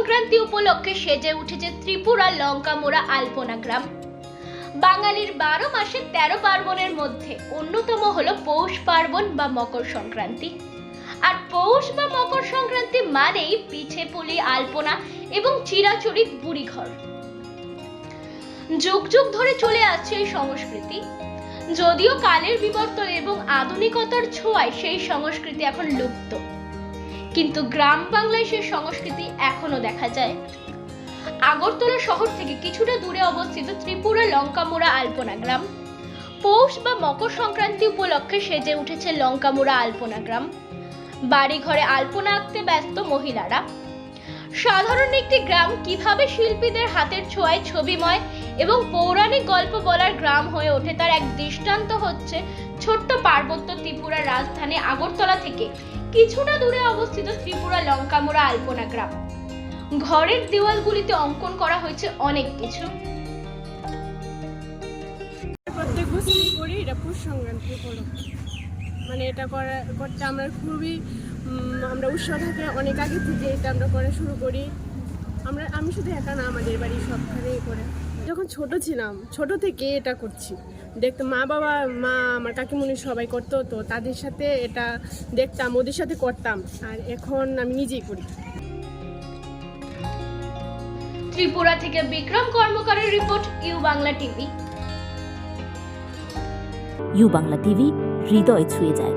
সংক্রান্তি উপলক্ষে সেজে উঠেছে ত্রিপুরা লঙ্কামোড়া আলপনা গ্রাম। বাঙালির বারো মাসে তেরো পার্বণের মধ্যে অন্যতম হলো পৌষ পার্বণ বা মকর সংক্রান্তি। আর পৌষ বা মকর সংক্রান্তি মানেই পিঠে পুলি আলপনা এবং চিরাচরিত বুড়িঘর। যুগ যুগ ধরে চলে আসছে এই সংস্কৃতি। যদিও কালের বিবর্তন এবং আধুনিকতার ছোঁয়ায় সেই সংস্কৃতি এখন লুপ্ত। কিন্তু গ্রাম বাংলায় সেই সংস্কৃতি এখনও দেখা যায়। আগরতলা শহর থেকে কিছুটা দূরে অবস্থিত ত্রিপুরা লঙ্কামোড়া আলপনা গ্রাম। পৌষ বা মকর সংক্রান্তি উপলক্ষে সেজে উঠেছে লঙ্কামোড়া আলপনা গ্রাম। বাড়ি ঘরে আলপনা আঁকতে ব্যস্ত মহিলারা। সাধারণ একটি গ্রাম কীভাবে শিল্পীদের হাতের ছোঁয়ায় ছবিময় এবং পৌরাণিক গল্প বলার গ্রাম হয়ে ওঠে তার এক দৃষ্টান্ত হচ্ছে ছোট্ট পার্বত্য ত্রিপুরার রাজধানী আগরতলা থেকে। কিছুটা দূরে অবস্থিত ত্রিপুরা লঙ্কামোড়া আলপনা গ্রাম। ঘরের দেওয়ালগুলিতে অঙ্কন করা হয়েছে অনেক কিছু। প্রত্যেক এটা মানে এটা করা, করতে আমরা খুবই আমরা উৎসাহ থাকে। অনেক আগে থেকে এটা আমরা করা শুরু করি। আমরা আমি শুধু একা না আমাদের বাড়ি সবখানেই করে। যখন ছোট ছিলাম ছোট থেকে এটা করছি। দেখতো মা বাবা মা আমার কাকিমুনি সবাই করতো তো তাদের সাথে এটা দেখতাম ওদের সাথে করতাম। আর এখন আমি নিজেই করি। ত্রিপুরা থেকে Vikram কর্মকারের report U Bangla TV. U Bangla TV হৃদয় ছুঁয়ে যায়।